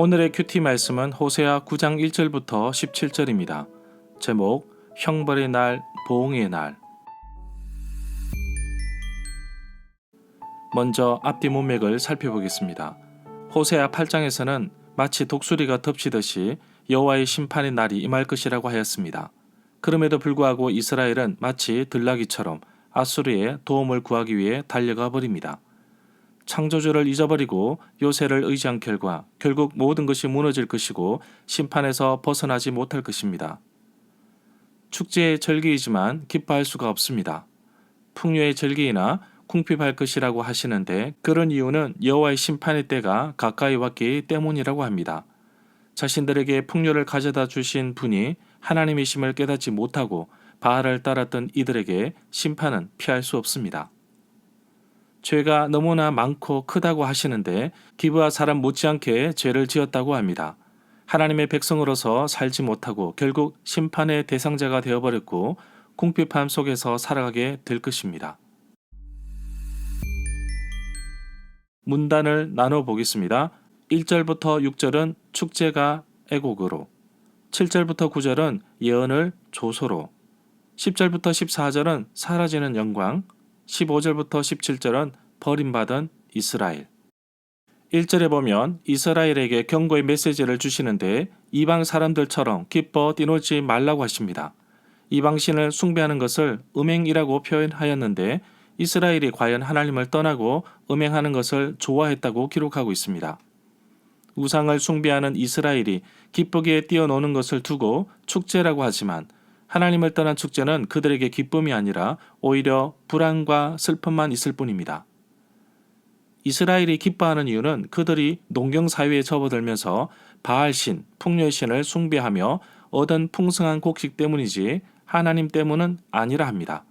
오늘의 큐티 말씀은 호세아 9장 1절부터 17절입니다. 제목 형벌의 날, 보응의 날. 먼저 앞뒤 문맥을 살펴보겠습니다. 호세아 8장에서는 마치 독수리가 덮치듯이 여호와의 심판의 날이 임할 것이라고 하였습니다. 그럼에도 불구하고 이스라엘은 마치 들나귀처럼 아수르의 도움을 구하기 위해 달려가 버립니다. 창조주를 잊어버리고 요새를 의지한 결과 결국 모든 것이 무너질 것이고 심판에서 벗어나지 못할 것입니다. 축제의 절기이지만 기뻐할 수가 없습니다. 풍요의 절기이나 궁핍할 것이라고 하시는데 그런 이유는 여호와의 심판의 때가 가까이 왔기 때문이라고 합니다. 자신들에게 풍요를 가져다 주신 분이 하나님이심을 깨닫지 못하고 바알을 따랐던 이들에게 심판은 피할 수 없습니다. 죄가 너무나 많고 크다고 하시는데 기브와 사람 못지않게 죄를 지었다고 합니다. 하나님의 백성으로서 살지 못하고 결국 심판의 대상자가 되어버렸고 궁핍함 속에서 살아가게 될 것입니다. 문단을 나눠 보겠습니다. 1절부터 6절은 축제가 애곡으로, 7절부터 9절은 예언을 조소로, 10절부터 14절은 사라지는 영광, 15절부터 17절은 버림받은 이스라엘. 1절에 보면 이스라엘에게 경고의 메시지를 주시는데 이방 사람들처럼 기뻐 뛰놀지 말라고 하십니다. 이방신을 숭배하는 것을 음행이라고 표현하였는데 이스라엘이 과연 하나님을 떠나고 음행하는 것을 좋아했다고 기록하고 있습니다. 우상을 숭배하는 이스라엘이 기쁘게 뛰어노는 것을 두고 축제라고 하지만 하나님을 떠난 축제는 그들에게 기쁨이 아니라 오히려 불안과 슬픔만 있을 뿐입니다. 이스라엘이 기뻐하는 이유는 그들이 농경 사회에 접어들면서 바알신, 풍요의 신을 숭배하며 얻은 풍성한 곡식 때문이지 하나님 때문은 아니라 합니다.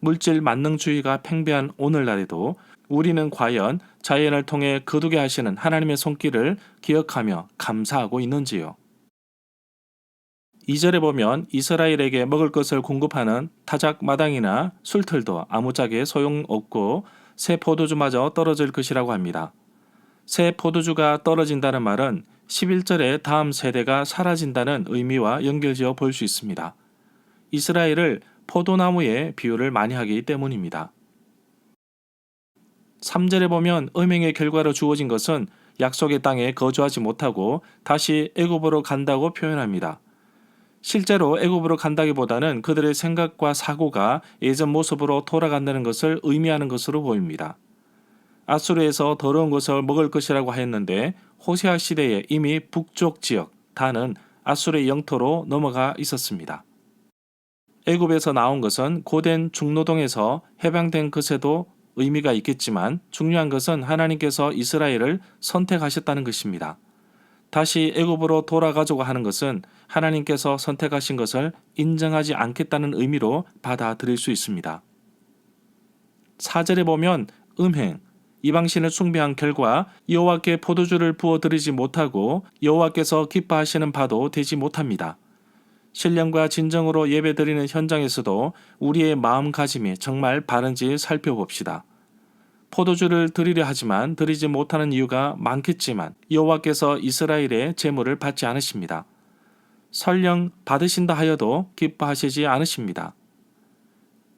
물질 만능주의가 팽배한 오늘날에도 우리는 과연 자연을 통해 거두게 하시는 하나님의 손길을 기억하며 감사하고 있는지요? 2절에 보면 이스라엘에게 먹을 것을 공급하는 타작 마당이나 술틀도 아무짝에 소용없고 새 포도주마저 떨어질 것이라고 합니다. 새 포도주가 떨어진다는 말은 11절에 다음 세대가 사라진다는 의미와 연결지어 볼 수 있습니다. 이스라엘을 포도나무에 비유를 많이 하기 때문입니다. 3절에 보면 음행의 결과로 주어진 것은 약속의 땅에 거주하지 못하고 다시 애굽으로 간다고 표현합니다. 실제로 애굽으로 간다기보다는 그들의 생각과 사고가 예전 모습으로 돌아간다는 것을 의미하는 것으로 보입니다. 아수르에서 더러운 것을 먹을 것이라고 하였는데 호세아 시대에 이미 북쪽 지역 다는 아수르의 영토로 넘어가 있었습니다. 애굽에서 나온 것은 고된 중노동에서 해방된 것에도 의미가 있겠지만 중요한 것은 하나님께서 이스라엘을 선택하셨다는 것입니다. 다시 애굽으로 돌아가자고 하는 것은 하나님께서 선택하신 것을 인정하지 않겠다는 의미로 받아들일 수 있습니다. 사절에 보면 음행, 이방신을 숭배한 결과 여호와께 포도주를 부어 드리지 못하고 여호와께서 기뻐하시는 바도 되지 못합니다. 신령과 진정으로 예배드리는 현장에서도 우리의 마음가짐이 정말 바른지 살펴봅시다. 포도주를 드리려 하지만 드리지 못하는 이유가 많겠지만 여호와께서 이스라엘의 제물을 받지 않으십니다. 설령 받으신다 하여도 기뻐하시지 않으십니다.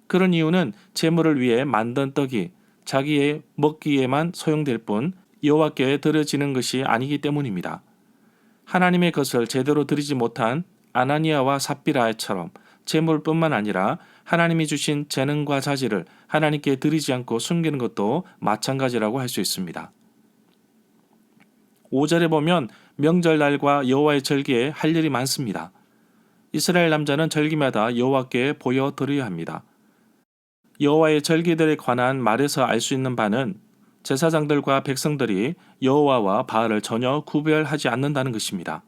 그런 이유는 제물을 위해 만든 떡이 자기의 먹기에만 소용될 뿐 여호와께 드려지는 것이 아니기 때문입니다. 하나님의 것을 제대로 드리지 못한 아나니아와 삽비라처럼 재물뿐만 아니라 하나님이 주신 재능과 자질을 하나님께 드리지 않고 숨기는 것도 마찬가지라고 할 수 있습니다. 5절에 보면 명절날과 여호와의 절기에 할 일이 많습니다. 이스라엘 남자는 절기마다 여호와께 보여 드려야 합니다. 여호와의 절기들에 관한 말에서 알 수 있는 바는 제사장들과 백성들이 여호와와 바알을 전혀 구별하지 않는다는 것입니다.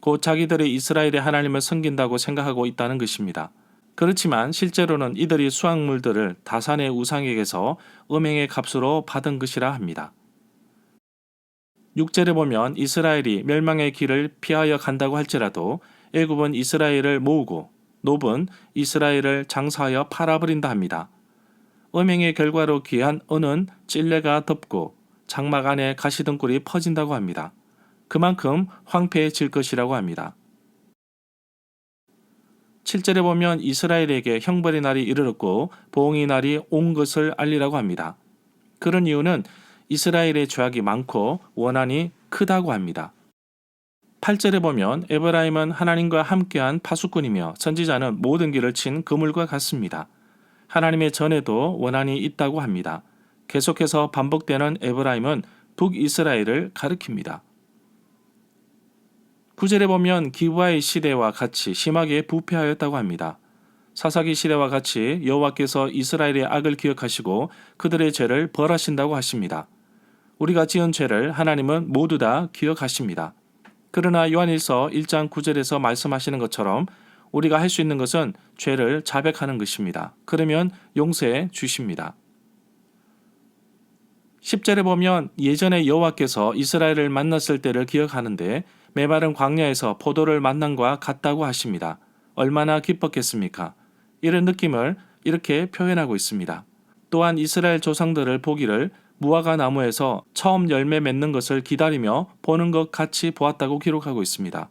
곧 자기들이 이스라엘의 하나님을 섬긴다고 생각하고 있다는 것입니다. 그렇지만 실제로는 이들이 수확물들을 다산의 우상에게서 음행의 값으로 받은 것이라 합니다. 6절에 보면 이스라엘이 멸망의 길을 피하여 간다고 할지라도 애굽은 이스라엘을 모으고 노은 이스라엘을 장사하여 팔아버린다 합니다. 음행의 결과로 귀한 은은 찔레가 덮고 장막 안에 가시등불이 퍼진다고 합니다. 그만큼 황폐해질 것이라고 합니다. 7절에 보면 이스라엘에게 형벌의 날이 이르렀고 보응의 날이 온 것을 알리라고 합니다. 그런 이유는 이스라엘의 죄악이 많고 원한이 크다고 합니다. 8절에 보면 에브라임은 하나님과 함께한 파수꾼이며 선지자는 모든 길을 친 그물과 같습니다. 하나님의 전에도 원한이 있다고 합니다. 계속해서 반복되는 에브라임은 북이스라엘을 가리킵니다. 9절에 보면 기부아의 시대와 같이 심하게 부패하였다고 합니다. 사사기 시대와 같이 여호와께서 이스라엘의 악을 기억하시고 그들의 죄를 벌하신다고 하십니다. 우리가 지은 죄를 하나님은 모두 다 기억하십니다. 그러나 요한일서 1장 9절에서 말씀하시는 것처럼 우리가 할 수 있는 것은 죄를 자백하는 것입니다. 그러면 용서해 주십니다. 10절에 보면 예전에 여호와께서 이스라엘을 만났을 때를 기억하는데 메마른 광야에서 포도를 만난과 같다고 하십니다. 얼마나 기뻤겠습니까? 이런 느낌을 이렇게 표현하고 있습니다. 또한 이스라엘 조상들을 보기를 무화과 나무에서 처음 열매 맺는 것을 기다리며 보는 것 같이 보았다고 기록하고 있습니다.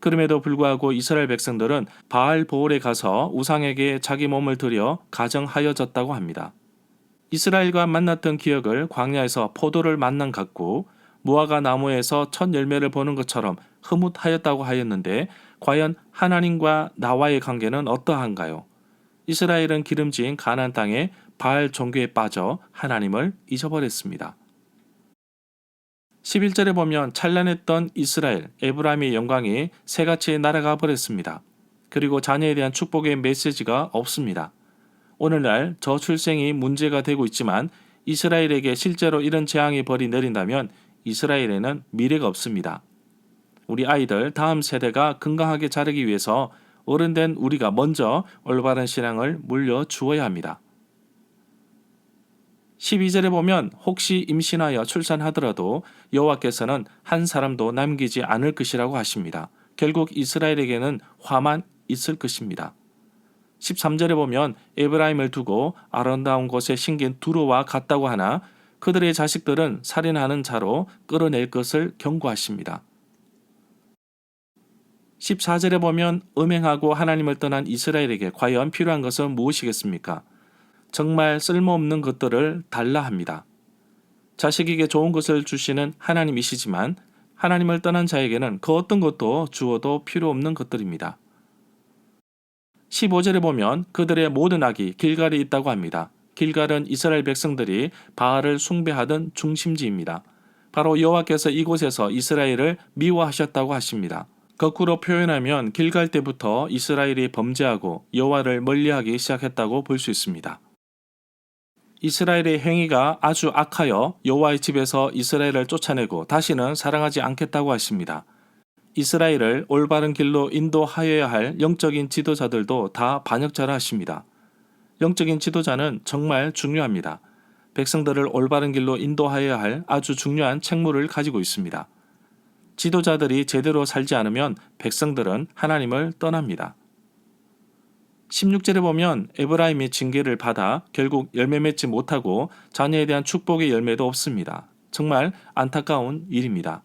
그럼에도 불구하고 이스라엘 백성들은 바알 보올에 가서 우상에게 자기 몸을 들여 가정하여졌다고 합니다. 이스라엘과 만났던 기억을 광야에서 포도를 만난 같고 무화과 나무에서 첫 열매를 보는 것처럼 흐뭇하였다고 하였는데 과연 하나님과 나와의 관계는 어떠한가요? 이스라엘은 기름진 가나안 땅에 바알 종교에 빠져 하나님을 잊어버렸습니다. 11절에 보면 찬란했던 이스라엘, 에브라임의 영광이 새같이 날아가 버렸습니다. 그리고 자녀에 대한 축복의 메시지가 없습니다. 오늘날 저출생이 문제가 되고 있지만 이스라엘에게 실제로 이런 재앙이 벌이 내린다면 이스라엘에는 미래가 없습니다. 우리 아이들 다음 세대가 건강하게 자라기 위해서 어른된 우리가 먼저 올바른 신앙을 물려 주어야 합니다. 12절에 보면 혹시 임신하여 출산하더라도 여호와께서는 한 사람도 남기지 않을 것이라고 하십니다. 결국 이스라엘에게는 화만 있을 것입니다. 13절에 보면 에브라임을 두고 아름다운 곳에 신긴 두로와 같다고 하나 그들의 자식들은 살인하는 자로 끌어낼 것을 경고하십니다. 14절에 보면 음행하고 하나님을 떠난 이스라엘에게 과연 필요한 것은 무엇이겠습니까? 정말 쓸모없는 것들을 달라 합니다. 자식에게 좋은 것을 주시는 하나님이시지만 하나님을 떠난 자에게는 그 어떤 것도 주어도 필요 없는 것들입니다. 15절에 보면 그들의 모든 악이 길갈에 있다고 합니다. 길갈은 이스라엘 백성들이 바알을 숭배하던 중심지입니다. 바로 여호와께서 이곳에서 이스라엘을 미워하셨다고 하십니다. 거꾸로 표현하면 길갈 때부터 이스라엘이 범죄하고 여호와를 멀리하기 시작했다고 볼 수 있습니다. 이스라엘의 행위가 아주 악하여 여호와의 집에서 이스라엘을 쫓아내고 다시는 사랑하지 않겠다고 하십니다. 이스라엘을 올바른 길로 인도하여야 할 영적인 지도자들도 다 반역자라 하십니다. 영적인 지도자는 정말 중요합니다. 백성들을 올바른 길로 인도하여야 할 아주 중요한 책무를 가지고 있습니다. 지도자들이 제대로 살지 않으면 백성들은 하나님을 떠납니다. 16절에 보면 에브라임이 징계를 받아 결국 열매 맺지 못하고 자녀에 대한 축복의 열매도 없습니다. 정말 안타까운 일입니다.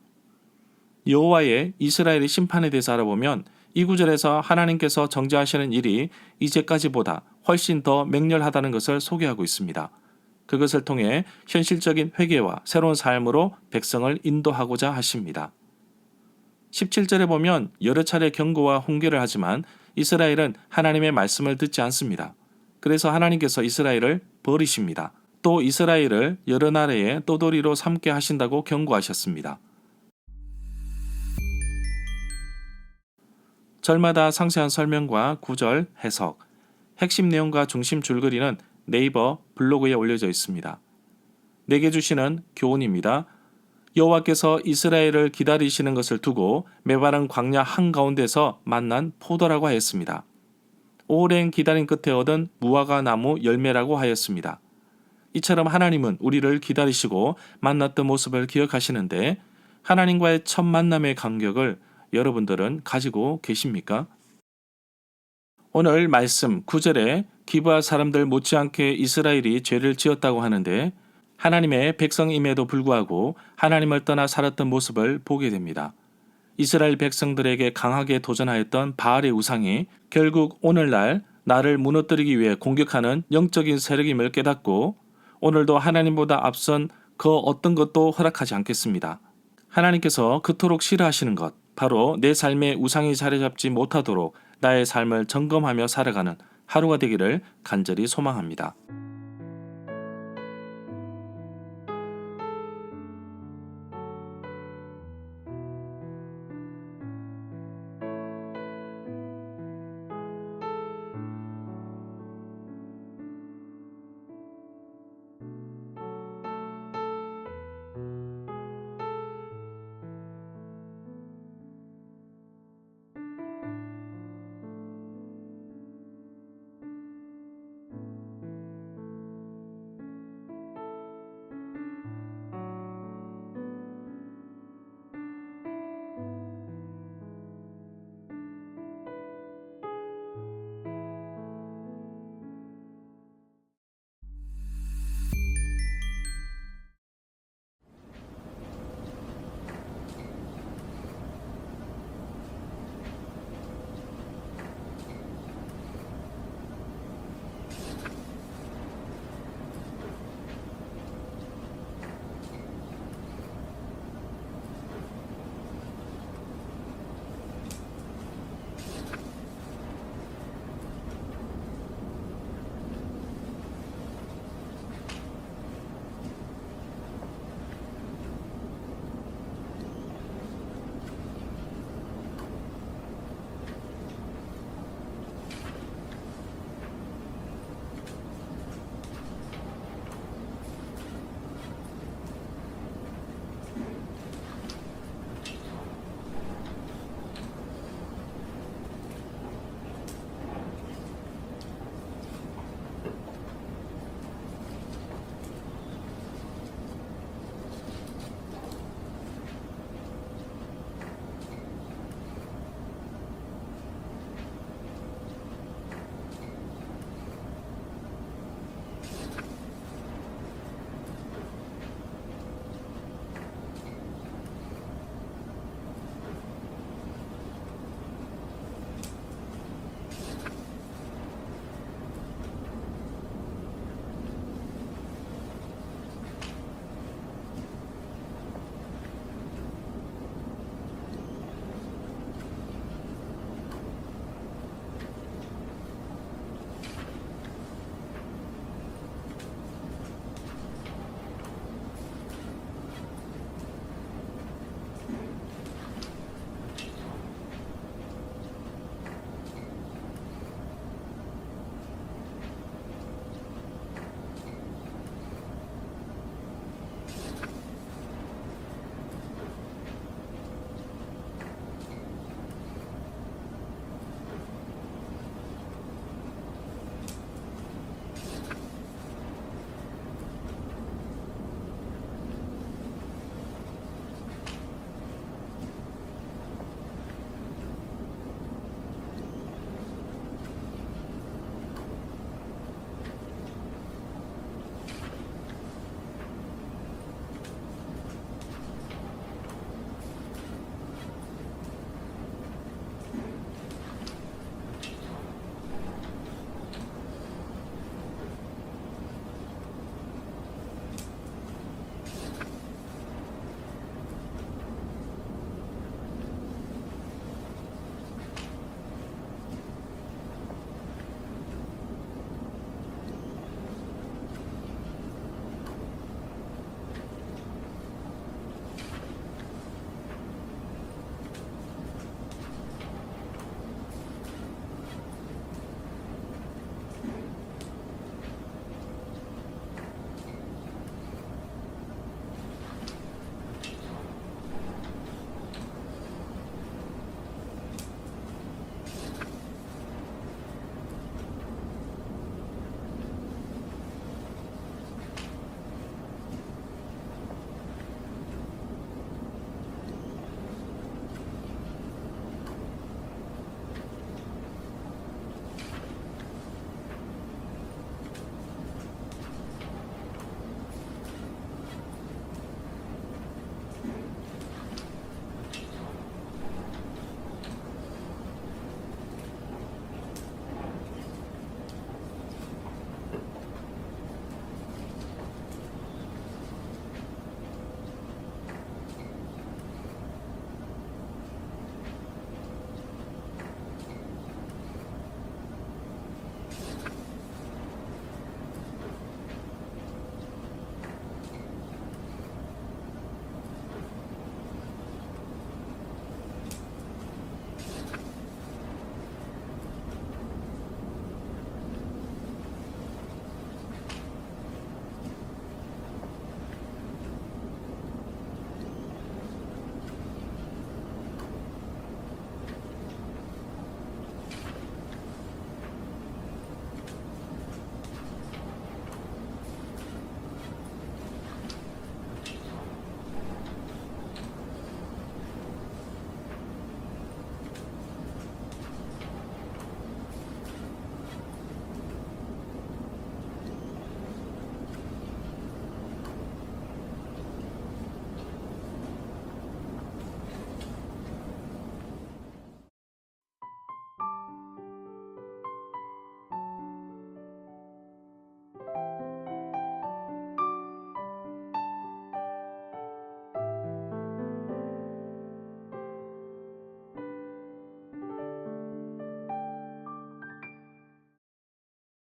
여호와의 이스라엘의 심판에 대해서 알아보면 이 구절에서 하나님께서 정죄하시는 일이 이제까지보다 훨씬 더 맹렬하다는 것을 소개하고 있습니다. 그것을 통해 현실적인 회개와 새로운 삶으로 백성을 인도하고자 하십니다. 17절에 보면 여러 차례 경고와 훈계를 하지만 이스라엘은 하나님의 말씀을 듣지 않습니다. 그래서 하나님께서 이스라엘을 버리십니다. 또 이스라엘을 여러 나라의 떠돌이로 삼게 하신다고 경고하셨습니다. 절마다 상세한 설명과 구절, 해석, 핵심 내용과 중심 줄거리는 네이버 블로그에 올려져 있습니다. 내게 주시는 교훈입니다. 여호와께서 이스라엘을 기다리시는 것을 두고 메바른 광야 한가운데서 만난 포도라고 하였습니다. 오랜 기다림 끝에 얻은 무화과 나무 열매라고 하였습니다. 이처럼 하나님은 우리를 기다리시고 만났던 모습을 기억하시는데 하나님과의 첫 만남의 간격을 여러분들은 가지고 계십니까? 오늘 말씀 9절에 기부할 사람들 못지않게 이스라엘이 죄를 지었다고 하는데 하나님의 백성임에도 불구하고 하나님을 떠나 살았던 모습을 보게 됩니다. 이스라엘 백성들에게 강하게 도전하였던 바알의 우상이 결국 오늘날 나를 무너뜨리기 위해 공격하는 영적인 세력임을 깨닫고 오늘도 하나님보다 앞선 그 어떤 것도 허락하지 않겠습니다. 하나님께서 그토록 싫어하시는 것, 바로 내 삶에 우상이 자리 잡지 못하도록 나의 삶을 점검하며 살아가는 하루가 되기를 간절히 소망합니다.